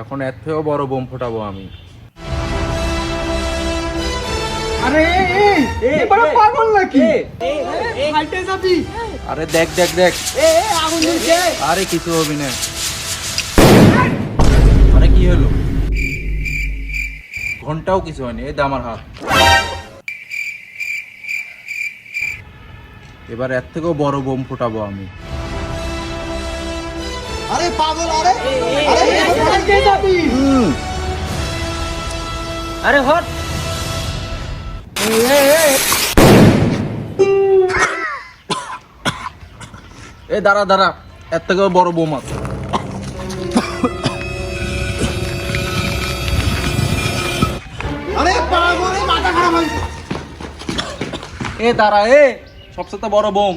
এখন এর থেকেও বড় বোম ফোটাবো আমি। আরে এবারে পাগল নাকি? ফাইটে যাবি? আরে দেখ দেখ দেখ। এ এ, আগুন জ্বলছে আরে কিছু হবি না। আরে কি হলো? ঘন্টাও কিছু হয়নি এই দে আমার হাত। এবার এর থেকেও বড় বোম ফোটাবো আমি। আরে পাগল আরে। আরে আরে হট। এ দাঁড়া দাঁড়া। এর থেকেও বড় বোম। আছে আরে এ মাথা খারাপ এ দাঁড়া এ। সবচেয়ে বড় বোম।